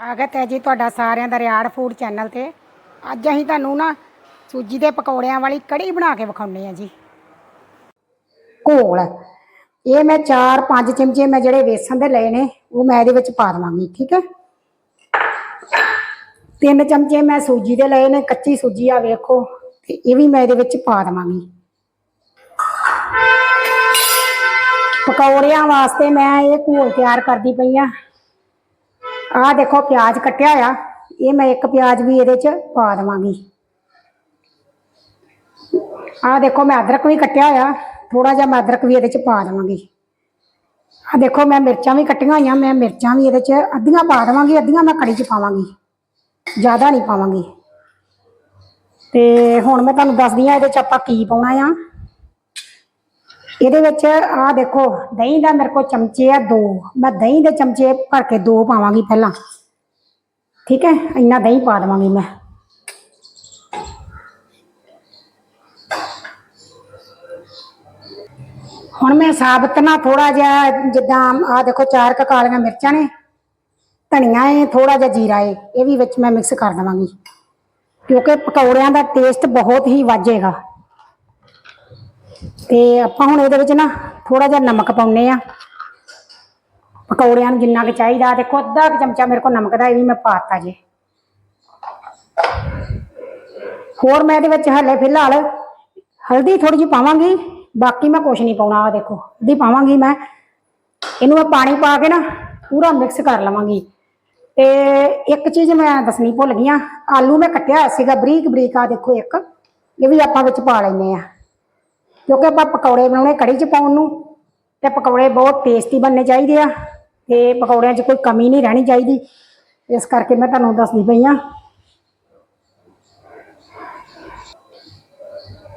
ਸਵਾਗਤ ਹੈ ਜੀ ਤੁਹਾਡਾ ਸਾਰਿਆਂ ਦਾ ਰਿਆੜ ਫੂਡ ਚੈਨਲ ਤੇ। ਅੱਜ ਅਸੀਂ ਤੁਹਾਨੂੰ ਨਾ ਸੂਜੀ ਦੇ ਪਕੌੜਿਆਂ ਵਾਲੀ ਕੜੀ ਬਣਾ ਕੇ ਵਿਖਾਉਣੇ ਆ ਜੀ। ਘੋਲ। ਇਹ ਮੈਂ 4-5 ਚਮਚੇ ਮੈਂ ਜਿਹੜੇ ਵੇਸਣ ਦੇ ਲਏ ਨੇ, ਉਹ ਮੈਂ ਇਹਦੇ ਵਿੱਚ ਪਾ ਦਵਾਂਗੀ, ਠੀਕ ਹੈ? ਤਿੰਨ ਚਮਚੇ ਮੈਂ ਸੂਜੀ ਦੇ ਲਏ ਨੇ, ਕੱਚੀ ਸੂਜੀ ਆ ਵੇਖੋ, ਤੇ ਇਹ ਵੀ ਮੈਂ ਇਹਦੇ ਵਿੱਚ ਪਾ ਦਵਾਂਗੀ। ਪਕੌੜਿਆਂ ਵਾਸਤੇ ਮੈਂ ਇਹ ਘੋਲ ਤਿਆਰ ਕਰਦੀ ਪਈ ਆ। ਆਹ ਦੇਖੋ ਪਿਆਜ਼ ਕੱਟਿਆ ਆ। ਇਹ ਮੈਂ ਇੱਕ ਪਿਆਜ਼ ਵੀ ਇਹਦੇ ਚ ਪਾ ਦਵਾਂਗੀ। ਆਹ ਦੇਖੋ ਮੈਂ ਅਦਰਕ ਵੀ ਕੱਟਿਆ ਆ। ਥੋੜਾ ਜਿਹਾ ਮੈਂ ਅਦਰਕ ਵੀ ਇਹਦੇ ਚ ਪਾ ਦਵਾਂਗੀ। ਆਹ ਦੇਖੋ ਮੈਂ ਮਿਰਚਾਂ ਵੀ ਕੱਟੀਆਂ ਹੋਈਆਂ, ਮੈਂ ਮਿਰਚਾਂ ਵੀ ਇਹਦੇ ਚ ਅੱਧੀਆਂ ਪਾ ਦਵਾਂਗੀ, ਅੱਧੀਆਂ ਮੈਂ ਕੜੀ ਚ ਪਾਵਾਂਗੀ। ਜ਼ਿਆਦਾ ਨਹੀਂ ਪਾਵਾਂਗੀ। ਤੇ ਹੁਣ ਮੈਂ ਤੁਹਾਨੂੰ ਦੱਸਦੀ ਆ ਇਹਦੇ ਚ ਆਪਾਂ ਕੀ ਪਾਉਣਾ ਆ। ਇਹਦੇ ਵਿੱਚ ਆਹ ਦੇਖੋ, ਦਹੀਂ ਦਾ ਮੇਰੇ ਕੋਲ ਚਮਚੇ ਆ ਦੋ। ਮੈਂ ਦਹੀਂ ਦੇ ਚਮਚੇ ਭਰ ਕੇ ਦੋ ਪਾਵਾਂਗੀ ਪਹਿਲਾਂ। ਠੀਕ ਹੈ? ਇੰਨਾ ਦਹੀਂ ਪਾ ਦੇਵਾਂਗੀ ਮੈਂ। ਹੁਣ ਮੈਂ ਸਾਬਤ ਨਾ ਥੋੜਾ ਜਿਹਾ, ਜਿੱਦਾਂ ਆਹ ਦੇਖੋ, ਚਾਰ ਕੁ ਕਾਲੀਆਂ ਮਿਰਚਾਂ ਨੇ। ਧਨੀਆ ਏ ਥੋੜਾ ਜਿਹਾ ਜੀਰਾ ਏ, ਇਹ ਵੀ ਵਿੱਚ ਮੈਂ ਮਿਕਸ ਕਰ ਦੇਵਾਂਗੀ। ਕਿਉਂਕਿ ਪਕੌੜਿਆਂ ਦਾ ਟੇਸਟ ਬਹੁਤ ਹੀ ਵਾਜੇਗਾ ਤੇ ਆਪਾਂ ਹੁਣ ਇਹਦੇ ਵਿੱਚ ਨਾ ਥੋੜਾ ਜਿਹਾ ਨਮਕ ਪਾਉਨੇ ਆ ਪਕੌੜਿਆਂ ਨੂੰ ਜਿੰਨਾ ਕੁ ਚਾਹੀਦਾ, ਦੇਖੋ ਅੱਧਾ ਕੁ ਚਮਚਾ ਮੇਰੇ ਕੋਲ ਨਮਕ ਦਾ, ਇਹ ਵੀ ਮੈਂ ਪਾਤਾ ਜੇ। ਹੋਰ ਮੈਂ ਇਹਦੇ ਵਿੱਚ ਹਲੇ ਫਿਲਹਾਲ ਹਲਦੀ ਥੋੜੀ ਜਿਹੀ ਪਾਵਾਂਗੀ, ਬਾਕੀ ਮੈਂ ਕੁਝ ਨਹੀਂ ਪਾਉਣਾ ਆ ਦੇਖੋ, ਹਲਦੀ ਪਾਵਾਂਗੀ ਮੈਂ। ਇਹਨੂੰ ਮੈਂ ਪਾਣੀ ਪਾ ਕੇ ਨਾ ਪੂਰਾ ਮਿਕਸ ਕਰ ਲਵਾਂਗੀ। ਤੇ ਇੱਕ ਚੀਜ਼ ਮੈਂ ਦੱਸਣੀ ਭੁੱਲ ਗਈ ਆ ਆਲੂ ਮੈਂ ਕੱਟਿਆ ਸੀਗਾ ਬਰੀਕ ਬਰੀਕ ਆ ਦੇਖੋ ਇੱਕ, ਇਹ ਵੀ ਆਪਾਂ ਵਿੱਚ ਪਾ ਲੈਨੇ ਆ ਕਿਉਂਕਿ ਆਪਾਂ ਪਕੌੜੇ ਬਣਾਉਣੇ ਕੜੀ ਚ ਪਾਉਣ ਨੂੰ, ਤੇ ਪਕੌੜੇ ਬਹੁਤ ਟੇਸਟੀ ਬਣਨੇ ਚਾਹੀਦੇ ਆ, ਤੇ ਪਕੌੜਿਆਂ 'ਚ ਕੋਈ ਕਮੀ ਨਹੀਂ ਰਹਿਣੀ ਚਾਹੀਦੀ। ਇਸ ਕਰਕੇ ਮੈਂ ਤੁਹਾਨੂੰ ਦੱਸਦੀ ਪਈ ਆ।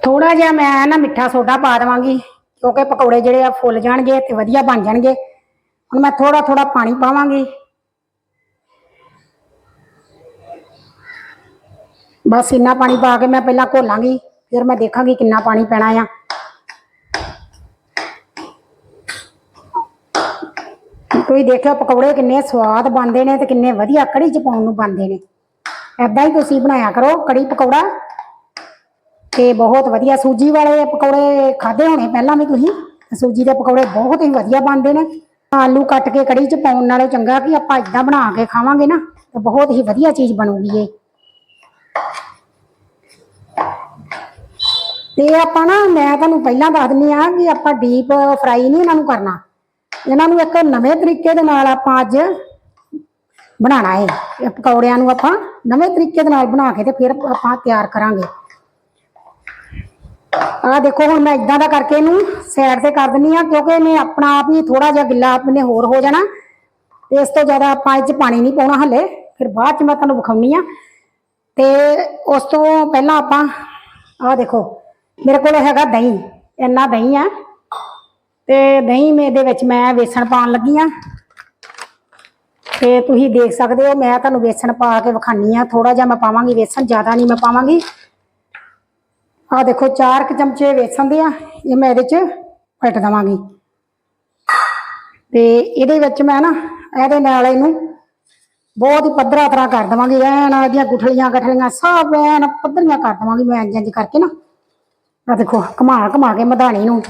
ਥੋੜਾ ਜਿਹਾ ਮੈਂ ਨਾ ਮਿੱਠਾ ਸੋਡਾ ਪਾ ਦੇਵਾਂਗੀ, ਕਿਉਂਕਿ ਪਕੌੜੇ ਜਿਹੜੇ ਆ ਫੁੱਲ ਜਾਣਗੇ ਤੇ ਵਧੀਆ ਬਣ ਜਾਣਗੇ। ਹੁਣ ਮੈਂ ਥੋੜਾ ਥੋੜਾ ਪਾਣੀ ਪਾਵਾਂਗੀ। ਬਸ ਇੰਨਾ ਪਾਣੀ ਪਾ ਕੇ ਮੈਂ ਪਹਿਲਾਂ ਘੋਲਾਂਗੀ, ਫਿਰ ਮੈਂ ਦੇਖਾਂਗੀ ਕਿੰਨਾ ਪਾਣੀ ਪੈਣਾ ਆ। ਤੁਸੀਂ ਦੇਖਿਓ ਪਕੌੜੇ ਕਿੰਨੇ ਸਵਾਦ ਬਣਦੇ ਨੇ ਤੇ ਕਿੰਨੇ ਵਧੀਆ ਕੜੀ ਚ ਪਾਉਣ ਨੂੰ ਬਣਦੇ ਨੇ। ਐਦਾਂ ਹੀ ਤੁਸੀਂ ਬਣਾਇਆ ਕਰੋ ਕੜੀ ਪਕੌੜਾ। ਤੇ ਬਹੁਤ ਵਧੀਆ ਸੂਜੀ ਵਾਲੇ ਪਕੌੜੇ ਖਾਦੇ ਹੋਣੇ ਪਹਿਲਾਂ ਵੀ ਤੁਸੀਂ। ਸੂਜੀ ਦੇ ਪਕੌੜੇ ਬਹੁਤ ਹੀ ਵਧੀਆ ਬਣਦੇ ਨੇ। ਆਲੂ ਕੱਟ ਕੇ ਕੜੀ ਚ ਪਾਉਣ ਨਾਲੋਂ ਚੰਗਾ ਕਿ ਆਪਾਂ ਇਦਾਂ ਬਣਾ ਕੇ ਖਾਵਾਂਗੇ ਨਾ, ਤੇ ਬਹੁਤ ਹੀ ਵਧੀਆ ਚੀਜ਼ ਬਣੂਗੀ ਇਹ। ਤੇ ਆਪਾਂ ਨਾ, ਮੈਂ ਤੁਹਾਨੂੰ ਪਹਿਲਾਂ ਦੱਸ ਦਿੰਨੀ ਆ ਕਿ ਆਪਾਂ ਡੀਪ ਫਰਾਈ ਨਹੀਂ ਇਹਨਾਂ ਨੂੰ ਕਰਨਾ। ਇਹਨਾਂ ਨੂੰ ਇੱਕ ਨਵੇਂ ਤਰੀਕੇ ਦੇ ਨਾਲ ਆਪਾਂ ਅੱਜ ਬਣਾਣਾ ਹੈ ਇਹ ਪਕੌੜਿਆਂ ਨੂੰ ਆਪਾਂ ਨਵੇਂ ਤਰੀਕੇ ਦੇ ਨਾਲ ਬਣਾ ਕੇ ਤੇ ਫਿਰ ਆਪਾਂ ਤਿਆਰ ਕਰਾਂਗੇ। ਆਹ ਦੇਖੋ, ਹੁਣ ਮੈਂ ਇਦਾਂ ਦਾ ਕਰਕੇ ਇਹਨੂੰ ਸਾਈਡ ਤੇ ਕਰ ਦਿੰਨੀ ਆ ਕਿਉਂਕਿ ਇਹਨੇ ਆਪਣਾ ਆਪ ਹੀ ਥੋੜਾ ਜਿਹਾ ਗਿੱਲਾ ਆਪਣੇ ਹੋਰ ਹੋ ਜਾਣਾ। ਤੇ ਇਸ ਤੋਂ ਜ਼ਿਆਦਾ ਆਪਾਂ ਇਹ 'ਚ ਪਾਣੀ ਨਹੀਂ ਪਾਉਣਾ ਹਲੇ। ਫਿਰ ਬਾਅਦ 'ਚ ਮੈਂ ਤੁਹਾਨੂੰ ਵਿਖਾਉਣੀ ਆ। ਤੇ ਉਸ ਤੋਂ ਪਹਿਲਾਂ ਆਪਾਂ, ਆਹ ਦੇਖੋ, ਮੇਰੇ ਕੋਲ ਹੈਗਾ ਦਹੀਂ। ਇੰਨਾ ਦਹੀਂ ਆ। ਤੇ ਦਹੀਂ ਮੇ ਦੇ ਵਿੱਚ ਮੈਂ ਵੇਸਣ ਪਾਉਣ ਲੱਗੀ ਆ। ਤੇ ਤੁਸੀਂ ਦੇਖ ਸਕਦੇ ਹੋ, ਮੈਂ ਤੁਹਾਨੂੰ ਵੇਸਣ ਪਾ ਕੇ ਵਿਖਾਨੀ ਆ। ਥੋੜਾ ਜਿਹਾ ਮੈਂ ਪਾਵਾਂਗੀ ਵੇਸਣ, ਜ਼ਿਆਦਾ ਨਹੀਂ ਮੈਂ ਪਾਵਾਂਗੀ। ਆਹ ਦੇਖੋ, ਚਾਰ ਕੁ ਚਮਚੇ ਵੇਸਣ ਦੇ ਆ, ਇਹ ਮੈਂ ਇਹਦੇ ਚ ਪਲਟ ਦਵਾਂਗੀ। ਤੇ ਇਹਦੇ ਵਿੱਚ ਮੈਂ ਨਾ, ਇਹਦੇ ਨਾਲ ਇਹਨੂੰ ਬਹੁਤ ਹੀ ਪੱਧਰਾ ਤਰ੍ਹਾਂ ਕਰ ਦਵਾਂਗੀ। ਐਨ ਇਹਦੀਆਂ ਗੁਠਲੀਆਂ ਗਠਲੀਆਂ ਸਭ ਐਨ ਪੱਧਰੀਆਂ ਕਰ ਦਵਾਂਗੀ ਮੈਂ ਇੰਜ ਇੰਜ ਕਰਕੇ ਨਾ। ਆ ਦੇਖੋ, ਘੁਮਾ ਘੁਮਾ ਕੇ ਮਧਾਣੀ ਨੂੰ।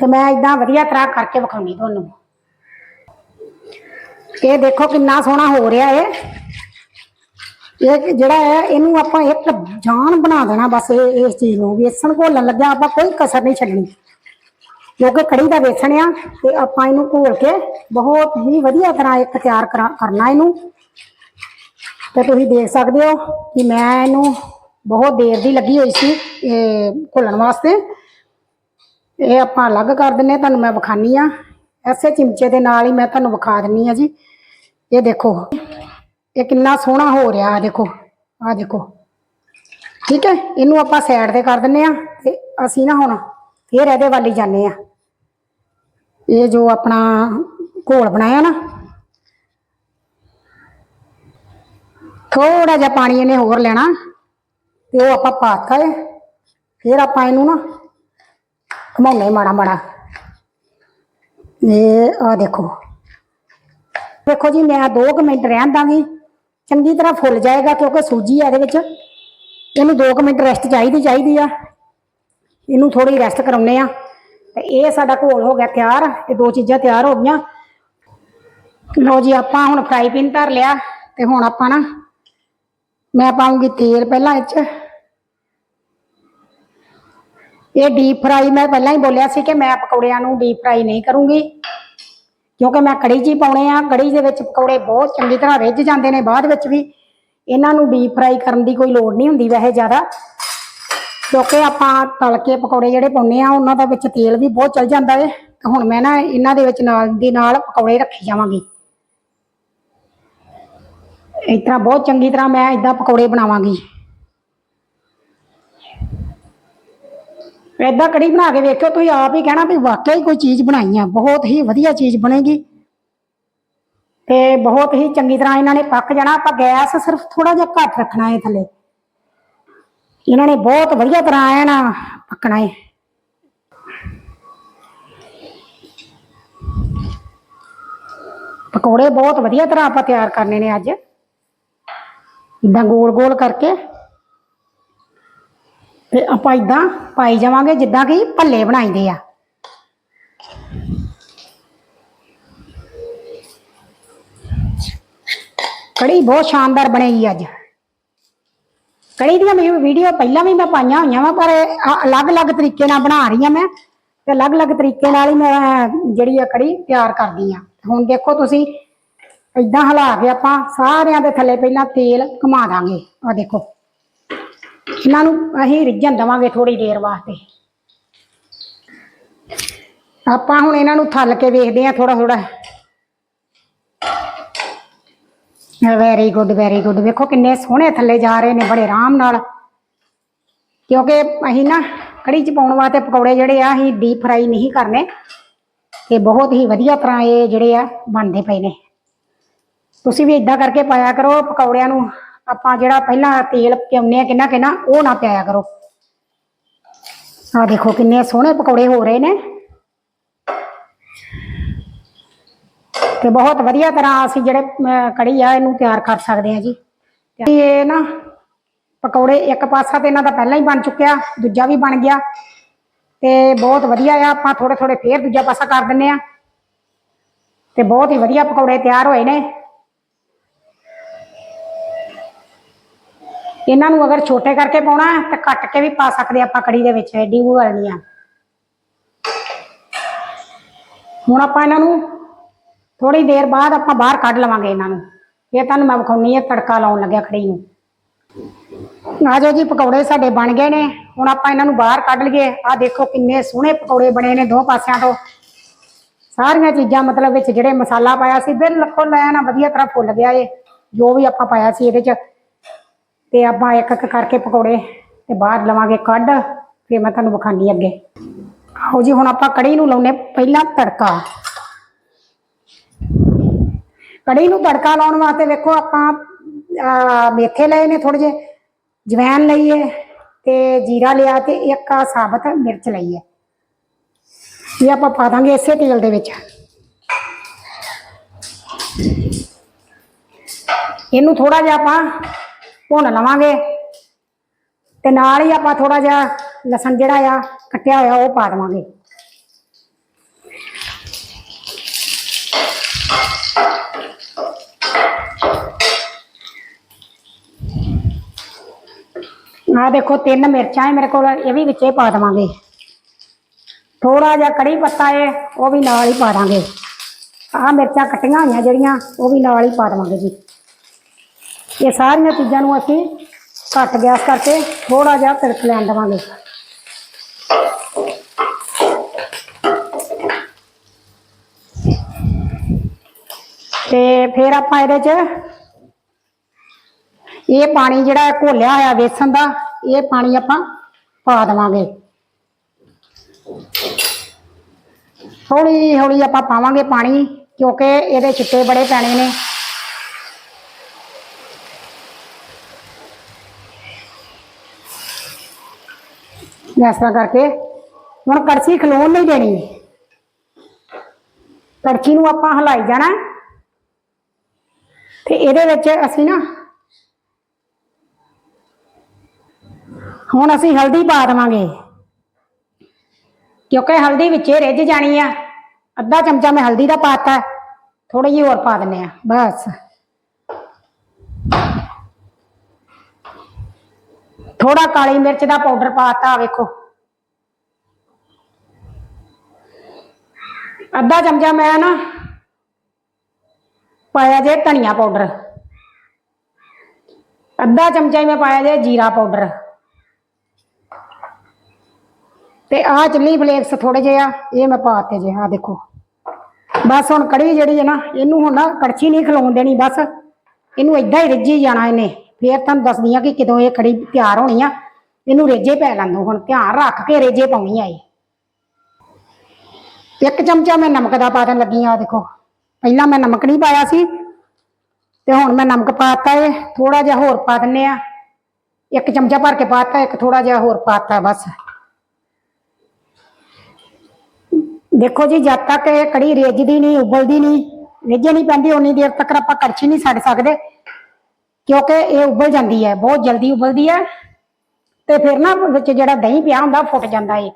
ਤੇ ਮੈਂ ਇਦਾਂ ਵਧੀਆ ਤਰ੍ਹਾਂ ਕਰਕੇ ਵਿਖਾਉਣੀ ਤੁਹਾਨੂੰ। ਇਹ ਦੇਖੋ ਕਿੰਨਾ ਸੋਹਣਾ ਹੋ ਰਿਹਾ ਏ ਇਹ ਜਿਹੜਾ ਹੈ, ਇਹਨੂੰ ਆਪਾਂ ਇੱਕ ਜਾਨ ਬਣਾ ਦੇਣਾ ਬਸ ਇਹ, ਇਸ ਚੀਜ਼ ਨੂੰ। ਵੇਸਣ ਘੋਲਣ ਲੱਗਿਆ, ਆਪਾਂ ਕੋਈ ਕਸਰ ਨਹੀਂ ਛੱਡਣੀ। ਕਿਉਂਕਿ ਕੜੀ ਦਾ ਵੇਸਣ ਆ ਤੇ ਆਪਾਂ ਇਹਨੂੰ ਘੋਲ ਕੇ ਬਹੁਤ ਹੀ ਵਧੀਆ ਤਰ੍ਹਾਂ ਇੱਕ ਤਿਆਰ ਕਰਾ- ਕਰਨਾ ਇਹਨੂੰ। ਤੇ ਤੁਸੀਂ ਦੇਖ ਸਕਦੇ ਹੋ ਕਿ ਮੈਂ ਇਹਨੂੰ ਬਹੁਤ ਦੇਰ ਦੀ ਲੱਗੀ ਹੋਈ ਸੀ, ਇਹ ਘੋਲਣ ਵਾਸਤੇ। ਇਹ ਆਪਾਂ ਅਲੱਗ ਕਰ ਦਿੰਨੇ ਹਾਂ, ਤੁਹਾਨੂੰ ਮੈਂ ਵਿਖਾਨੀ ਆ। ਐਸੇ ਚਿਮਚੇ ਦੇ ਨਾਲ ਹੀ ਮੈਂ ਤੁਹਾਨੂੰ ਵਿਖਾ ਦਿੰਨੀ ਆ ਜੀ। ਇਹ ਦੇਖੋ ਇਹ ਕਿੰਨਾ ਸੋਹਣਾ ਹੋ ਰਿਹਾ ਆ ਦੇਖੋ ਆ ਦੇਖੋ। ਠੀਕ ਹੈ ਇਹਨੂੰ ਆਪਾਂ ਸਾਈਡ ਤੇ ਕਰ ਦਿੰਨੇ ਆ ਤੇ ਅਸੀਂ ਨਾ ਹੁਣ ਫੇਰ ਇਹਦੇ ਵੱਲ ਹੀ ਜਾਂਦੇ ਆ। ਇਹ ਜੋ ਆਪਣਾ ਘੋਲ ਬਣਾਇਆ ਨਾ ਥੋੜਾ ਜਿਹਾ ਪਾਣੀ ਇਹਨੇ ਹੋਰ ਲੈਣਾ ਤੇ ਉਹ ਆਪਾਂ ਪਾਤਾ ਹੈ ਫਿਰ ਆਪਾਂ ਇਹਨੂੰ ਨਾ ਘਮਾਉਣੇ ਮਾੜਾ ਮਾੜਾ। ਇਹ ਆ ਦੇਖੋ। ਦੇਖੋ ਜੀ, ਮੈਂ 2 ਮਿੰਟ ਰਹਿਣ ਦਾਂਗੀ। ਚੰਗੀ ਤਰ੍ਹਾਂ ਫੁੱਲ ਜਾਏਗਾ ਕਿਉਂਕਿ ਸੂਜੀ ਆ ਇਹਦੇ ਵਿੱਚ। ਇਹਨੂੰ 2 ਮਿੰਟ ਰੈਸਟ ਚਾਹੀਦੀ ਚਾਹੀਦੀ ਆ। ਇਹਨੂੰ ਥੋੜੀ ਰੈਸਟ ਕਰਾਉਨੇ ਆ। ਤੇ ਇਹ ਸਾਡਾ ਘੋਲ ਹੋ ਗਿਆ ਤਿਆਰ, ਇਹ ਦੋ ਚੀਜ਼ਾਂ ਤਿਆਰ ਹੋ ਗਈਆਂ। ਲੋ ਜੀ, ਆਪਾਂ ਹੁਣ ਫਰਾਈ ਪੈਨ ਧਰ ਲਿਆ ਤੇ ਹੁਣ ਆਪਾਂ ਨਾ, ਮੈਂ ਪਾਉਂਗੀ ਤੇਲ ਪਹਿਲਾਂ ਇਹ ਚ ਇਹ ਡੀਪ ਫਰਾਈ ਮੈਂ ਪਹਿਲਾਂ ਹੀ ਬੋਲਿਆ ਸੀ ਕਿ ਮੈਂ ਪਕੌੜਿਆਂ ਨੂੰ ਡੀਪ ਫਰਾਈ ਨਹੀਂ ਕਰੂੰਗੀ। ਕਿਉਂਕਿ ਮੈਂ ਕੜੀ 'ਚ ਹੀ ਪਾਉਣੇ ਆ, ਕੜੀ ਦੇ ਵਿੱਚ ਪਕੌੜੇ ਬਹੁਤ ਚੰਗੀ ਤਰ੍ਹਾਂ ਰਿੱਝ ਜਾਂਦੇ ਨੇ ਬਾਅਦ ਵਿੱਚ ਵੀ। ਇਹਨਾਂ ਨੂੰ ਡੀਪ ਫਰਾਈ ਕਰਨ ਦੀ ਕੋਈ ਲੋੜ ਨਹੀਂ ਹੁੰਦੀ ਵੈਸੇ ਜ਼ਿਆਦਾ। ਕਿਉਂਕਿ ਆਪਾਂ ਤਲ ਕੇ ਪਕੌੜੇ ਜਿਹੜੇ ਪਾਉਨੇ ਆ, ਉਹਨਾਂ ਦਾ ਵਿੱਚ ਤੇਲ ਵੀ ਬਹੁਤ ਚਲ ਜਾਂਦਾ ਏ। ਤੇ ਹੁਣ ਮੈਂ ਨਾ ਇਹਨਾਂ ਦੇ ਵਿੱਚ ਨਾਲ ਦੀ ਨਾਲ ਪਕੌੜੇ ਰੱਖੀ ਜਾਵਾਂਗੀ। ਇਸ ਤਰ੍ਹਾਂ ਬਹੁਤ ਚੰਗੀ ਤਰ੍ਹਾਂ ਮੈਂ ਇਦਾਂ ਪਕੌੜੇ ਬਣਾਵਾਂਗੀ। ਏਦਾਂ ਕੜੀ ਬਣਾ ਕੇ ਵੇਖਿਓ, ਤੁਸੀਂ ਆਪ ਹੀ ਕਹਿਣਾ ਵੀ ਵਾਕਿਆ ਹੀ ਕੋਈ ਚੀਜ਼ ਬਣਾਈ ਆ, ਬਹੁਤ ਹੀ ਵਧੀਆ ਚੀਜ਼ ਬਣੇਗੀ। ਤੇ ਬਹੁਤ ਹੀ ਚੰਗੀ ਤਰ੍ਹਾਂ ਇਹਨਾਂ ਨੇ ਪੱਕ ਜਾਣਾ, ਆਪਾਂ ਗੈਸ ਸਿਰਫ ਥੋੜਾ ਜਿਹਾ ਘੱਟ ਰੱਖਣਾ ਹੈ ਥੱਲੇ। ਇਹਨਾਂ ਨੇ ਬਹੁਤ ਵਧੀਆ ਤਰ੍ਹਾਂ ਐ ਨਾ ਪੱਕਣਾ ਹੈ ਪਕੌੜੇ ਬਹੁਤ ਵਧੀਆ ਤਰ੍ਹਾਂ ਆਪਾਂ ਤਿਆਰ ਕਰਨੇ ਨੇ ਅੱਜ। ਇਦਾਂ ਗੋਲ ਗੋਲ ਕਰਕੇ ਤੇ ਆਪਾਂ ਇਦਾਂ ਪਾਈ ਜਾਵਾਂਗੇ, ਜਿੱਦਾਂ ਕਿ ਭੱਲੇ ਬਣਾਈਦੇ ਆ। ਕੜੀ ਬਹੁਤ ਸ਼ਾਨਦਾਰ ਬਣੇਗੀ ਅੱਜ। ਕੜੀ ਦੀਆਂ ਮੈਂ ਵੀਡੀਓ ਪਹਿਲਾਂ ਵੀ ਮੈਂ ਪਾਈਆਂ ਹੋਈਆਂ ਵਾ, ਪਰ ਅਲੱਗ-ਅਲੱਗ ਤਰੀਕੇ ਨਾਲ ਬਣਾ ਰਹੀ ਆ ਮੈਂ। ਤੇ ਅਲੱਗ-ਅਲੱਗ ਤਰੀਕੇ ਨਾਲ ਹੀ ਮੈਂ ਜਿਹੜੀ ਆ ਕੜੀ ਤਿਆਰ ਕਰਦੀ ਆ। ਹੁਣ ਦੇਖੋ ਤੁਸੀਂ ਇਦਾਂ ਹਿਲਾ ਕੇ ਆਪਾਂ ਸਾਰਿਆਂ ਦੇ ਥੱਲੇ ਪਹਿਲਾਂ ਤੇਲ ਘੁਮਾ ਦਾਂਗੇ। ਆ ਦੇਖੋ। ਇਹਨਾਂ ਨੂੰ ਅਸੀਂ ਰਿੱਝਣ ਦਵਾਂਗੇ ਥੋੜੀ ਦੇਰ ਵਾਸਤੇ। ਆਪਾਂ ਹੁਣ ਇਹਨਾਂ ਨੂੰ ਥੱਲ ਕੇ ਵੇਖਦੇ ਆ ਥੋੜਾ ਥੋੜਾ ਵੈਰੀ ਗੁੱਡ ਵੈਰੀ ਗੁੱਡ ਵੇਖੋ ਕਿੰਨੇ ਸੋਹਣੇ ਥੱਲੇ ਜਾ ਰਹੇ ਨੇ, ਬੜੇ ਆਰਾਮ ਨਾਲ। ਕਿਉਂਕਿ ਅਸੀਂ ਨਾ ਕੜੀ ਚ ਪਾਉਣ ਵਾਸਤੇ ਪਕੌੜੇ ਜਿਹੜੇ ਆ, ਅਸੀਂ ਡੀਪ ਫਰਾਈ ਨਹੀਂ ਕਰਨੇ। ਤੇ ਬਹੁਤ ਹੀ ਵਧੀਆ ਤਰ੍ਹਾਂ ਇਹ ਜਿਹੜੇ ਆ ਬਣਦੇ ਪਏ ਨੇ। ਤੁਸੀਂ ਵੀ ਇਦਾਂ ਕਰਕੇ ਪਾਇਆ ਕਰੋ ਪਕੌੜਿਆਂ ਨੂੰ। ਆਪਾਂ ਜਿਹੜਾ ਪਹਿਲਾਂ ਤੇਲ ਪਿਆਉਂਦੇ ਆ ਕਿੰਨਾ ਕਿੰਨਾ, ਉਹ ਨਾ ਪਿਆਇਆ ਕਰੋ। ਆ ਦੇਖੋ ਕਿੰਨੇ ਸੋਹਣੇ ਪਕੌੜੇ ਹੋ ਰਹੇ ਨੇ। ਤੇ ਬਹੁਤ ਵਧੀਆ ਤਰ੍ਹਾਂ ਅਸੀਂ ਜਿਹੜੇ ਕੜੀ ਆ, ਇਹਨੂੰ ਤਿਆਰ ਕਰ ਸਕਦੇ ਆ ਜੀ। ਤੇ ਇਹ ਨਾ ਪਕੌੜੇ ਇੱਕ ਪਾਸਾ ਤੇ ਇਹਨਾਂ ਦਾ ਪਹਿਲਾਂ ਹੀ ਬਣ ਚੁੱਕਿਆ, ਦੂਜਾ ਵੀ ਬਣ ਗਿਆ। ਤੇ ਬਹੁਤ ਵਧੀਆ ਆ, ਆਪਾਂ ਥੋੜੇ ਥੋੜੇ ਫੇਰ ਦੂਜਾ ਪਾਸਾ ਕਰ ਦਿੰਨੇ ਆ ਤੇ ਬਹੁਤ ਹੀ ਵਧੀਆ ਪਕੌੜੇ ਤਿਆਰ ਹੋਏ ਨੇ। ਇਹਨਾਂ ਨੂੰ ਅਗਰ ਛੋਟੇ ਕਰਕੇ ਪਾਉਣਾ ਹੈ, ਤਾਂ ਕੱਟ ਕੇ ਵੀ ਪਾ ਸਕਦੇ ਆਪਾਂ ਕੜੀ ਦੇ ਵਿੱਚ, ਐਡੀ ਉਹ ਗੱਲ ਨਹੀਂ ਆ। ਹੁਣ ਆਪਾਂ ਇਹਨਾਂ ਨੂੰ ਥੋੜੀ ਦੇਰ ਬਾਅਦ ਆਪਾਂ ਬਾਹਰ ਕੱਢ ਲਵਾਂਗੇ ਇਹਨਾਂ ਨੂੰ। ਇਹ ਤੁਹਾਨੂੰ ਮੈਂ ਵਿਖਾਉਣੀ ਹੈ ਤੜਕਾ ਲਾਉਣ ਲੱਗਿਆ ਕੜੀ ਨੂੰ। ਆ ਜਾਓ ਜੀ, ਪਕੌੜੇ ਸਾਡੇ ਬਣ ਗਏ ਨੇ। ਹੁਣ ਆਪਾਂ ਇਹਨਾਂ ਨੂੰ ਬਾਹਰ ਕੱਢ ਲਈਏ। ਆ ਦੇਖੋ ਕਿੰਨੇ ਸੋਹਣੇ ਪਕੌੜੇ ਬਣੇ ਨੇ ਦੋ ਪਾਸਿਆਂ ਤੋਂ। ਸਾਰੀਆਂ ਚੀਜ਼ਾਂ ਮਤਲਬ ਵਿੱਚ ਜਿਹੜੇ ਮਸਾਲਾ ਪਾਇਆ ਸੀ, ਬਿਲਕੁਲ ਐਨ ਵਧੀਆ ਤਰ੍ਹਾਂ ਫੁੱਲ ਗਿਆ ਏ। ਜੋ ਵੀ ਆਪਾਂ ਪਾਇਆ ਸੀ ਇਹਦੇ ਚ। ਤੇ ਆਪਾਂ ਇੱਕ ਇੱਕ ਕਰਕੇ ਪਕੌੜੇ ਤੇ ਬਾਹਰ ਲਵਾਂਗੇ ਕੱਢ, ਫਿਰ ਮੈਂ ਤੁਹਾਨੂੰ ਵਿਖਾਣੀ ਅੱਗੇ। ਆਓ ਜੀ, ਹੁਣ ਆਪਾਂ ਕੜੀ ਨੂੰ ਲਾਉਨੇ ਪਹਿਲਾਂ ਤੜਕਾ। ਕੜੀ ਨੂੰ ਤੜਕਾ ਲਾਉਣ ਵਾਸਤੇ ਵੇਖੋ ਆਪਾਂ ਮੇਥੇ ਲਏ ਨੇ ਥੋੜੇ ਜਿਹੇ ਜਵੈਨ ਲਈਏ ਤੇ ਜੀਰਾ ਲਿਆ ਤੇ ਇੱਕ ਆ ਸਾਬਤ ਮਿਰਚ ਲਈਏ। ਇਹ ਆਪਾਂ ਪਾ ਦਾਂਗੇ ਇਸੇ ਤੇਲ ਦੇ ਵਿੱਚ। ਇਹਨੂੰ ਥੋੜਾ ਜਿਹਾ ਆਪਾਂ ਭੁੰਨ ਲਵਾਂਗੇ। ਤੇ ਨਾਲ ਹੀ ਆਪਾਂ ਥੋੜਾ ਜਿਹਾ ਲਸਣ ਜਿਹੜਾ ਆ, ਕੱਟਿਆ ਹੋਇਆ ਉਹ ਪਾ ਦੇਵਾਂਗੇ। ਆ ਦੇਖੋ ਤਿੰਨ ਮਿਰਚਾਂ ਹੈ ਮੇਰੇ ਕੋਲ, ਇਹ ਵੀ ਵਿੱਚੇ ਪਾ ਦੇਵਾਂਗੇ। ਥੋੜਾ ਜਿਹਾ ਕੜੀ ਪੱਤਾ ਹੈ ਉਹ ਵੀ ਨਾਲ ਹੀ ਪਾ ਦਾਂਗੇ। ਆਹ ਮਿਰਚਾਂ ਕੱਟੀਆਂ ਹੋਈਆਂ ਜਿਹੜੀਆਂ, ਉਹ ਵੀ ਨਾਲ ਹੀ ਪਾ ਦੇਵਾਂਗੇ ਜੀ। ਇਹ ਸਾਰੀਆਂ ਚੀਜ਼ਾਂ ਨੂੰ ਅਸੀਂ ਘੱਟ ਗੈਸ ਕਰਕੇ ਥੋੜਾ ਜਿਹਾ ਤੜਕ ਲੈਣ ਦੇਵਾਂਗੇ। ਤੇ ਫਿਰ ਆਪਾਂ ਇਹਦੇ 'ਚ ਇਹ ਪਾਣੀ ਜਿਹੜਾ ਘੋਲਿਆ ਹੋਇਆ ਵੇਸਣ ਦਾ, ਇਹ ਪਾਣੀ ਆਪਾਂ ਪਾ ਦੇਵਾਂਗੇ। ਹੌਲੀ ਹੌਲੀ ਆਪਾਂ ਪਾਵਾਂਗੇ ਪਾਣੀ, ਕਿਉਂਕਿ ਇਹਦੇ ਛਿੱਟੇ ਬੜੇ ਪੈਣੇ ਨੇ। ਇਸ ਤਰ੍ਹਾਂ ਕਰਕੇ ਹੁਣ ਕੜਛੀ ਖਲੋਣ ਨਹੀਂ ਦੇਣੀ। ਕੜਛੀ ਨੂੰ ਆਪਾਂ ਹਿਲਾਈ ਜਾਣਾ ਤੇ ਇਹਦੇ ਵਿੱਚ ਅਸੀਂ ਨਾ ਹੁਣ ਅਸੀਂ ਹਲਦੀ ਪਾ ਦੇਵਾਂਗੇ। ਕਿਉਂਕਿ ਹਲਦੀ ਵਿੱਚੇ ਰਿੱਝ ਜਾਣੀ ਆ। ਅੱਧਾ ਚਮਚਾ ਮੈਂ ਹਲਦੀ ਦਾ ਪਾਤਾ ਥੋੜੀ ਜਿਹੀ ਹੋਰ ਪਾ ਦਿੰਨੇ ਆ ਬਸ। ਥੋੜਾ ਕਾਲੀ ਮਿਰਚ ਦਾ ਪਾਊਡਰ ਪਾਤਾ, ਵੇਖੋ। ਅੱਧਾ ਚਮਚਾ ਮੈਂ ਨਾ ਪਾਇਆ ਜੇ ਧਨੀਆ ਪਾਊਡਰ। ਅੱਧਾ ਚਮਚਾ ਹੀ ਮੈਂ ਪਾਇਆ ਜੇ ਜੀਰਾ ਪਾਊਡਰ। ਤੇ ਆਹ ਚਿੱਲੀ ਫਲੇਕਸ ਥੋੜੇ ਜਿਹੇ ਆ, ਇਹ ਮੈਂ ਪਾਤੇ ਜੇ ਆ ਦੇਖੋ। ਬਸ ਹੁਣ ਕੜੀ ਜਿਹੜੀ ਹੈ ਨਾ, ਇਹਨੂੰ ਹੁਣ ਨਾ ਕੜਛੀ ਨਹੀਂ ਖਲੋਣ ਦੇਣੀ, ਬਸ। ਇਹਨੂੰ ਏਦਾਂ ਹੀ ਰਿੱਝੀ ਜਾਣਾ ਇਹਨੇ। ਫੇਰ ਤੁਹਾਨੂੰ ਦੱਸਦੀ ਆ ਕਿ ਕਦੋਂ ਇਹ ਕੜੀ ਤਿਆਰ ਹੋਣੀ ਆ। ਇਹਨੂੰ ਰੇਜੇ ਪੈ ਲੈਂਦੋ ਹੁਣ, ਧਿਆਨ ਰੱਖ ਕੇ ਰੇਜੇ ਪਾਉਣੀ ਆ ਇਹ। ਇੱਕ ਚਮਚਾ ਮੈਂ ਨਮਕ ਦਾ ਪਾ ਦੇਣ ਲੱਗੀ ਆ ਦੇਖੋ। ਪਹਿਲਾਂ ਮੈਂ ਨਮਕ ਨਹੀਂ ਪਾਇਆ ਸੀ, ਤੇ ਹੁਣ ਮੈਂ ਨਮਕ ਪਾਤਾ ਏ। ਥੋੜਾ ਜਿਹਾ ਹੋਰ ਪਾ ਦਿੰਨੇ ਆ। ਇੱਕ ਚਮਚਾ ਭਰ ਕੇ ਪਾਤਾ ਇੱਕ ਥੋੜਾ ਜਿਹਾ ਹੋਰ ਪਾਤਾ ਬਸ। ਦੇਖੋ ਜੀ, ਜਦ ਤੱਕ ਇਹ ਕੜੀ ਰਿੱਝਦੀ ਨਹੀਂ, ਉਬਲਦੀ ਨਹੀਂ ਰਿੱਝੇ ਨਹੀਂ ਪੈਂਦੀ ਉਨੀ ਦੇਰ ਤੱਕ ਆਪਾਂ ਕੜਛੀ ਨਹੀਂ ਛੱਡ ਸਕਦੇ। ਕਿਉਂਕਿ ਇਹ ਉਬਲ ਜਾਂਦੀ ਹੈ, ਬਹੁਤ ਜਲਦੀ ਉਬਲਦੀ ਹੈ ਤੇ ਫਿਰ ਨਾ ਵਿੱਚ ਜਿਹੜਾ ਦਹੀਂ ਪਿਆ ਹੁੰਦਾ ਫੁੱਟ ਜਾਂਦਾ ਏ।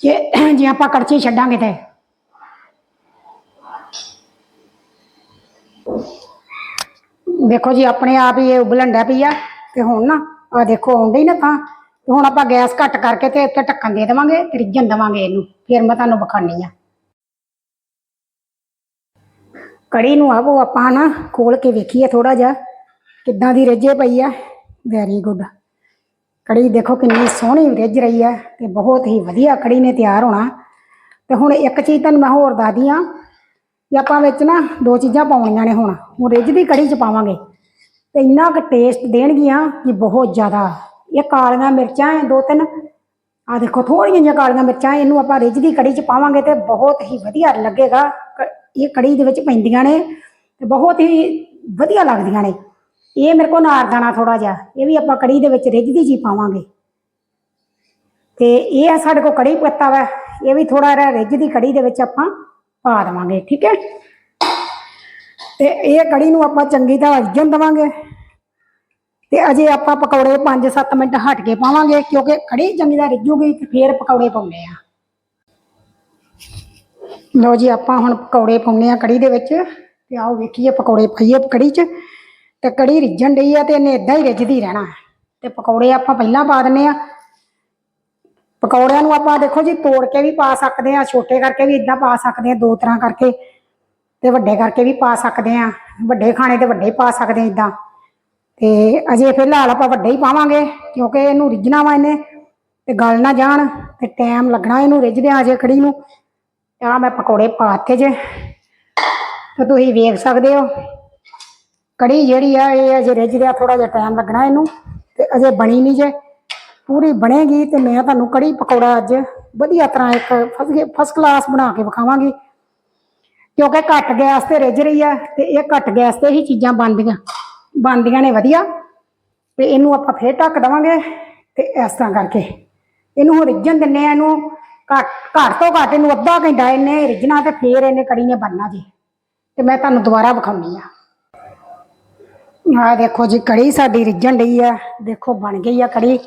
ਜੇ ਜੇ ਆਪਾਂ ਕੜਛੀ ਛੱਡਾਂਗੇ ਤੇ। ਦੇਖੋ ਜੀ, ਆਪਣੇ ਆਪ ਹੀ ਇਹ ਉਬਲਣ ਡੈ ਪਈ ਆ ਤੇ ਹੁਣ ਨਾ, ਆ ਦੇਖੋ, ਆਉਂਦੇ ਹੀ ਨਾ ਤਾਂ ਹੁਣ ਆਪਾਂ ਗੈਸ ਘੱਟ ਕਰਕੇ ਤੇ ਇੱਥੇ ਢੱਕਣ ਦੇ ਦੇਵਾਂਗੇ ਤੇ ਰਿੱਝਣ ਦੇਵਾਂਗੇ ਇਹਨੂੰ। ਫਿਰ ਮੈਂ ਤੁਹਾਨੂੰ ਵਿਖਾਣੀ ਆ। ਕੜੀ ਨੂੰ ਆਵੋ ਆਪਾਂ ਨਾ, ਖੋਲ ਕੇ ਵੇਖੀਏ ਥੋੜਾ ਜਿਹਾ। ਕਿੱਦਾਂ ਦੀ ਰਿੱਝੇ ਪਈ ਆ? ਵੈਰੀ ਗੁੱਡ ਕੜੀ ਦੇਖੋ ਕਿੰਨੀ ਸੋਹਣੀ ਰਿੱਝ ਰਹੀ ਹੈ ਤੇ ਬਹੁਤ ਹੀ ਵਧੀਆ ਕੜੀ ਨੇ ਤਿਆਰ ਹੋਣਾ। ਤੇ ਹੁਣ ਇੱਕ ਚੀਜ਼ ਤੁਹਾਨੂੰ ਮੈਂ ਹੋਰ ਦੱਸਦੀ ਆ ਕਿ ਆਪਾਂ ਵਿੱਚ ਨਾ ਦੋ ਚੀਜ਼ਾਂ ਪਾਉਣੀਆਂ ਨੇ ਹੁਣ। ਹੁਣ ਰਿੱਝਦੀ ਕੜੀ ਚ ਪਾਵਾਂਗੇ। ਤੇ ਇੰਨਾ ਕੁ ਟੇਸਟ ਦੇਣਗੀਆਂ ਕਿ ਬਹੁਤ ਜ਼ਿਆਦਾ। ਇਹ ਕਾਲੀਆਂ ਮਿਰਚਾਂ ਹੈ ਦੋ ਤਿੰਨ। ਆ ਦੇਖੋ ਥੋੜੀਆਂ ਜਿਹੀਆਂ ਕਾਲੀਆਂ ਮਿਰਚਾਂ, ਇਹਨੂੰ ਆਪਾਂ ਰਿੱਝਦੀ ਕੜੀ ਚ ਪਾਵਾਂਗੇ ਤੇ ਬਹੁਤ ਹੀ ਵਧੀਆ ਲੱਗੇਗਾ। ਕ- ਇਹ ਕੜੀ ਦੇ ਵਿੱਚ ਪੈਂਦੀਆਂ ਨੇ ਤੇ ਬਹੁਤ ਹੀ ਵਧੀਆ ਲੱਗਦੀਆਂ ਨੇ। ਇਹ ਮੇਰੇ ਕੋਲ ਨਾਰਦਾਣਾ ਥੋੜਾ ਜਿਹਾ। ਇਹ ਵੀ ਆਪਾਂ ਕੜੀ ਦੇ ਵਿੱਚ ਰਿੱਝਦੀ ਜੀ ਪਾਵਾਂਗੇ। ਤੇ ਇਹ ਆ ਸਾਡੇ ਕੋਲ ਕੜੀ ਪੱਤਾ ਵਾ। ਇਹ ਵੀ ਥੋੜਾ ਜਿਹਾ ਰਿੱਝਦੀ ਕੜੀ ਦੇ ਵਿੱਚ ਆਪਾਂ ਪਾ ਦੇਵਾਂਗੇ, ਠੀਕ ਹੈ? ਤੇ ਇਹ ਕੜੀ ਨੂੰ ਆਪਾਂ ਚੰਗੀ ਤਰ੍ਹਾਂ ਰਿੱਝਣ ਦੇਵਾਂਗੇ। ਤੇ ਅਜੇ ਆਪਾਂ ਪਕੌੜੇ 5-7 ਮਿੰਟ ਹਟ ਕੇ ਪਾਵਾਂਗੇ, ਕਿਉਂਕਿ ਕੜੀ ਚੰਗੀ ਤਰ੍ਹਾਂ ਰਿੱਝੂਗੀ ਤੇ ਫੇਰ ਪਕੌੜੇ ਪਾਉਣੇ ਆ। ਲਓ ਜੀ, ਆਪਾਂ ਹੁਣ ਪਕੌੜੇ ਪਾਉਣੇ ਆ ਕੜੀ ਦੇ ਵਿੱਚ। ਤੇ ਆਓ ਵੇਖੀਏ ਪਕੌੜੇ ਪਾਈਏ ਕੜੀ 'ਚ। ਤੇ ਕੜੀ ਰਿੱਝਣ ਡਈ ਆ ਤੇ ਇਹਨੇ ਇਦਾਂ ਹੀ ਰਿੱਝਦੀ ਰਹਿਣਾ ਤੇ ਪਕੌੜੇ ਆਪਾਂ ਪਹਿਲਾਂ ਪਾ ਦਿੰਨੇ ਆ ਪਕੌੜਿਆਂ ਨੂੰ ਆਪਾਂ ਦੇਖੋ ਜੀ ਤੋੜ ਕੇ ਵੀ ਪਾ ਸਕਦੇ ਆ ਛੋਟੇ ਕਰਕੇ ਵੀ ਇਦਾਂ ਪਾ ਸਕਦੇ ਆ ਦੋ ਤਰ੍ਹਾਂ ਕਰਕੇ ਤੇ ਵੱਡੇ ਕਰਕੇ ਵੀ ਪਾ ਸਕਦੇ ਆ ਵੱਡੇ ਖਾਣੇ ਤੇ ਵੱਡੇ ਪਾ ਸਕਦੇ ਆ ਇਦਾਂ ਤੇ ਅਜੇ ਫਿਲਹਾਲ ਆਪਾਂ ਵੱਡੇ ਹੀ ਪਾਵਾਂਗੇ, ਕਿਉਂਕਿ ਇਹਨੂੰ ਰਿੱਝਣਾ ਵਾ ਇਹਨੇ। ਤੇ ਗਲ ਨਾ ਜਾਣ, ਤੇ ਟਾਈਮ ਲੱਗਣਾ ਇਹਨੂੰ ਰਿੱਝਦਿਆਂ ਅਜੇ ਕੜੀ ਨੂੰ। ਆ ਮੈਂ ਪਕੌੜੇ ਪਾਤੇ ਜੇ। ਤੇ ਤੁਸੀਂ ਵੇਖ ਸਕਦੇ ਹੋ। ਕੜੀ ਜਿਹੜੀ ਆ, ਇਹ ਅਜੇ ਰਿੱਝ ਰਿਹਾ ਥੋੜਾ ਜਿਹਾ ਟਾਈਮ ਲੱਗਣਾ ਇਹਨੂੰ ਤੇ ਅਜੇ ਬਣੀ ਨਹੀਂ ਜੇ। ਪੂਰੀ ਬਣੇਗੀ ਤੇ ਮੈਂ ਤੁਹਾਨੂੰ ਕੜੀ ਪਕੌੜਾ ਅੱਜ ਵਧੀਆ ਤਰ੍ਹਾਂ ਇੱਕ ਫਸਟ ਕਲਾਸ ਬਣਾ ਕੇ ਵਿਖਾਵਾਂਗੀ। ਕਿਉਂਕਿ ਘੱਟ ਗੈਸ ਤੇ ਰਿੱਝ ਰਹੀ ਆ ਤੇ ਇਹ ਘੱਟ ਗੈਸ ਤੇ ਹੀ ਚੀਜ਼ਾਂ ਬਣਦੀਆਂ ਬਣਦੀਆਂ ਨੇ ਵਧੀਆ। ਤੇ ਇਹਨੂੰ ਆਪਾਂ ਫੇਰ ਢੱਕ ਦੇਵਾਂਗੇ ਤੇ ਇਸ ਤਰ੍ਹਾਂ ਕਰਕੇ। ਇਹਨੂੰ ਹੁਣ ਰਿੱਝਣ ਦਿੰਨੇ ਆ ਇਹਨੂੰ। ਘੱਟ ਘੱਟ ਤੋਂ ਘੱਟ ਇਹਨੂੰ ਅੱਧਾ ਘੰਟਾ ਇਹਨੇ ਰਿੱਝਣਾ ਤੇ ਫੇਰ ਇਹਨੇ ਕੜੀ ਨੇ ਬਣਨਾ ਜੀ। ਤੇ ਮੈਂ ਤੁਹਾਨੂੰ ਦੁਬਾਰਾ ਵਿਖਾਉਣੀ ਆ। ਆ ਦੇਖੋ ਜੀ, ਕੜੀ ਸਾਡੀ ਰਿੱਝਣ ਡਈ ਆ। ਦੇਖੋ, ਬਣ ਗਈ ਆ ਕੜੀ।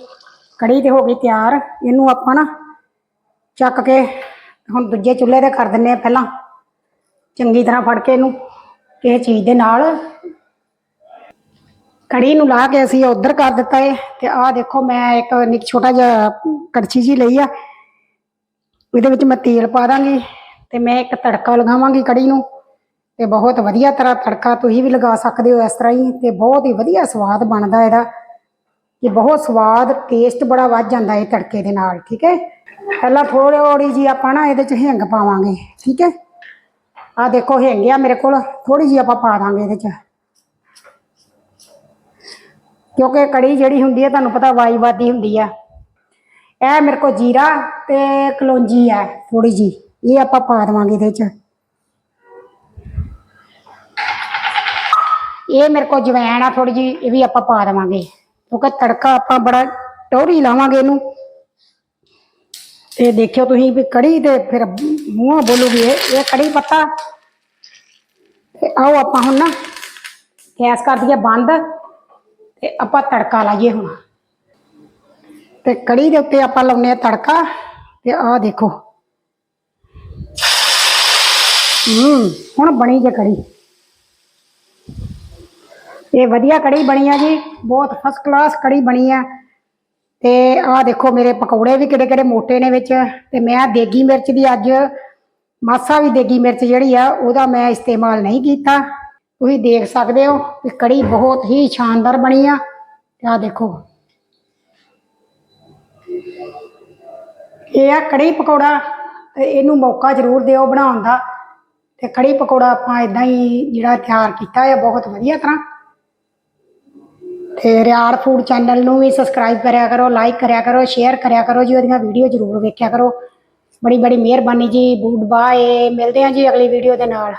ਕੜੀ ਤੇ ਹੋ ਗਈ ਤਿਆਰ। ਇਹਨੂੰ ਆਪਾਂ ਨਾ ਚੱਕ ਕੇ ਹੁਣ ਦੂਜੇ ਚੁੱਲ੍ਹੇ ਤੇ ਕਰ ਦਿੰਨੇ ਆ ਪਹਿਲਾਂ। ਚੰਗੀ ਤਰ੍ਹਾਂ ਫੜ ਕੇ ਇਹਨੂੰ ਕਿਸੇ ਚੀਜ਼ ਦੇ ਨਾਲ। ਕੜੀ ਨੂੰ ਲਾ ਕੇ ਅਸੀਂ ਉਧਰ ਕਰ ਦਿੱਤਾ ਏ। ਤੇ ਆਹ ਦੇਖੋ, ਮੈਂ ਇੱਕ ਨਿੱਕ ਛੋਟਾ ਜਿਹਾ ਕੜਛੀ ਜੀ ਲਈ ਆ। ਇਹਦੇ ਵਿੱਚ ਮੈਂ ਤੇਲ ਪਾ ਦਾਂਗੀ ਤੇ ਮੈਂ ਇੱਕ ਤੜਕਾ ਲਗਾਵਾਂਗੀ ਕੜੀ ਨੂੰ। ਤੇ ਬਹੁਤ ਵਧੀਆ ਤਰ੍ਹਾਂ ਤੜਕਾ ਤੁਸੀਂ ਵੀ ਲਗਾ ਸਕਦੇ ਹੋ ਇਸ ਤਰ੍ਹਾਂ ਹੀ, ਤੇ ਬਹੁਤ ਹੀ ਵਧੀਆ ਸਵਾਦ ਬਣਦਾ ਇਹਦਾ। ਕਿ ਬਹੁਤ ਸਵਾਦ ਟੇਸਟ ਬੜਾ ਵੱਧ ਜਾਂਦਾ ਇਹ ਤੜਕੇ ਦੇ ਨਾਲ, ਠੀਕ ਹੈ? ਪਹਿਲਾਂ ਥੋੜੀ ਜੀ ਆਪਾਂ ਨਾ ਇਹਦੇ ਚ ਹਿੰਗ ਪਾਵਾਂਗੇ, ਠੀਕ ਹੈ? ਆ ਦੇਖੋ ਹਿੰਗ ਆ ਮੇਰੇ ਕੋਲ ਥੋੜੀ ਜੀ ਆਪਾਂ ਪਾ ਦਾਂਗੇ ਇਹਦੇ ਚ। ਕਿਉਂਕਿ ਕੜੀ ਜਿਹੜੀ ਹੁੰਦੀ ਹੈ, ਤੁਹਾਨੂੰ ਪਤਾ ਵਾਈਵਾਦੀ ਹੁੰਦੀ ਆ। ਇਹ ਮੇਰੇ ਕੋਲ ਜੀਰਾ ਤੇ ਕਲੌਂਜੀ ਆ ਥੋੜੀ ਜੀ ਇਹ ਆਪਾਂ ਪਾ ਦੇਵਾਂਗੇ ਇਹਦੇ ਚ। ਇਹ ਮੇਰੇ ਕੋਲ ਜਵੈਣ ਆ ਥੋੜੀ ਜੀ ਇਹ ਵੀ ਆਪਾਂ ਪਾ ਦੇਵਾਂਗੇ। ਕਿਉਂਕਿ ਤੜਕਾ ਆਪਾਂ ਬੜਾ ਟੋਰੀ ਲਾਵਾਂਗੇ ਇਹਨੂੰ। ਤੇ ਦੇਖਿਓ ਤੁਸੀਂ ਵੀ ਕੜੀ ਤੇ ਫਿਰ ਮੂੰਹ ਬੋਲੂਗੀ ਇਹ ਇਹ ਕੜੀ ਪੱਤਾ। ਤੇ ਆਓ ਆਪਾਂ ਹੁਣ ਨਾ, ਗੈਸ ਕਰ ਦਈਏ ਬੰਦ, ਤੇ ਆਪਾਂ ਤੜਕਾ ਲਾਈਏ ਹੁਣ। ਤੇ ਕੜੀ ਦੇ ਉੱਤੇ ਆਪਾਂ ਲਾਉਨੇ ਆ ਤੜਕਾ, ਤੇ ਆਹ ਦੇਖੋ। ਹੂੰ, ਹੁਣ ਬਣੀ ਜੇ ਕੜੀ। ਇਹ ਵਧੀਆ ਕੜੀ ਬਣੀ ਆ ਜੀ, ਬਹੁਤ ਫਸਟ ਕਲਾਸ ਕੜੀ ਬਣੀ ਆ। ਤੇ ਆਹ ਦੇਖੋ ਮੇਰੇ ਪਕੌੜੇ ਵੀ ਕਿਹੜੇ ਕਿਹੜੇ ਮੋਟੇ ਨੇ ਵਿੱਚ, ਤੇ ਮੈਂ ਦੇਗੀ ਮਿਰਚ ਦੀ ਅੱਜ, ਮਾਸਾ ਵੀ ਦੇਗੀ ਮਿਰਚ ਜਿਹੜੀ ਆ, ਉਹਦਾ ਮੈਂ ਇਸਤੇਮਾਲ ਨਹੀਂ ਕੀਤਾ। ਤੁਸੀਂ ਦੇਖ ਸਕਦੇ ਹੋ ਕਿ ਕੜੀ ਬਹੁਤ ਹੀ ਸ਼ਾਨਦਾਰ ਬਣੀ ਆ। ਤੇ ਆਹ ਦੇਖੋ। ਇਹ ਆ ਕੜੀ ਪਕੌੜਾ, ਤੇ ਇਹਨੂੰ ਮੌਕਾ ਜ਼ਰੂਰ ਦਿਓ ਬਣਾਉਣ ਦਾ। ਤੇ ਕੜੀ ਪਕੌੜਾ ਆਪਾਂ ਇਦਾਂ ਹੀ ਜਿਹੜਾ ਤਿਆਰ ਕੀਤਾ ਹੈ ਬਹੁਤ ਵਧੀਆ ਤਰ੍ਹਾਂ। ਤੇ ਰਿਆੜ ਫੂਡ ਚੈਨਲ ਨੂੰ ਵੀ ਸਬਸਕ੍ਰਾਈਬ ਕਰਿਆ ਕਰੋ ਲਾਈਕ ਕਰਿਆ ਕਰੋ ਸ਼ੇਅਰ ਕਰਿਆ ਕਰੋ ਜੀ, ਉਹਦੀਆਂ ਵੀਡੀਓ ਜ਼ਰੂਰ ਵੇਖਿਆ ਕਰੋ। ਬੜੀ ਬੜੀ ਮਿਹਰਬਾਨੀ ਜੀ ਗੁੱਡ ਬਾਏ ਮਿਲਦੇ ਹਾਂ ਜੀ ਅਗਲੀ ਵੀਡੀਓ ਦੇ ਨਾਲ।